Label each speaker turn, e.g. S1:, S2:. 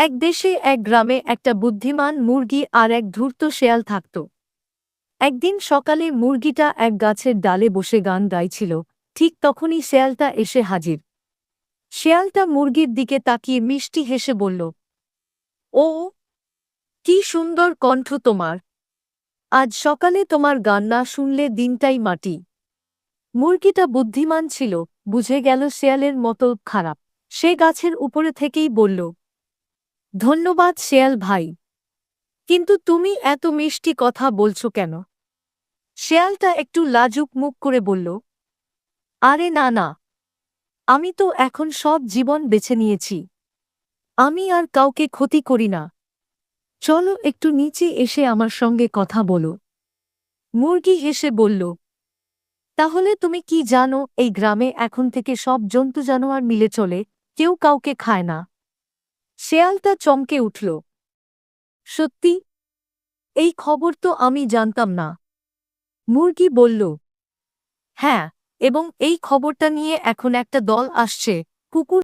S1: এক দেশে, এক গ্রামে একটা বুদ্ধিমান মুরগি আর এক ধূর্ত শেয়াল থাকত। একদিন সকালে মুরগিটা এক গাছের ডালে বসে গান গাইছিল, ঠিক তখনই শেয়ালটা এসে হাজির। শেয়ালটা মুরগির দিকে তাকিয়ে মিষ্টি হেসে বলল, ও, কি সুন্দর কণ্ঠ তোমার। আজ সকালে তোমার গান না শুনলে দিনটাই মাটি। মুরগিটা বুদ্ধিমান ছিল, বুঝে গেল শেয়ালের মতো খারাপ। সে গাছের উপরে থেকেই বলল ধন্যবাদ শেয়াল ভাই। কিন্তু তুমি এত মিষ্টি কথা বলছো কেন? শেয়ালটা একটু লাজুক মুখ করে বলল, আরে না না। আমি তো এখন সব জীবন বেছে নিয়েছি। আমি আর কাউকে ক্ষতি করি না। চলো একটু নিচে এসে আমার সঙ্গে কথা বলো। মুরগি হেসে বলল, তাহলে তুমি কি জানো, এই গ্রামে এখন থেকে সব জন্তু জানোয়ার মিলে চলে, কেউ কাউকে খায় না। শেয়ালটা চমকে উঠল। সত্যি? এই খবর তো আমি জানতাম না। মুরগি বলল হ্যাঁ এবং এই খবরটা নিয়ে এখন একটা দল আসছে, কুকুর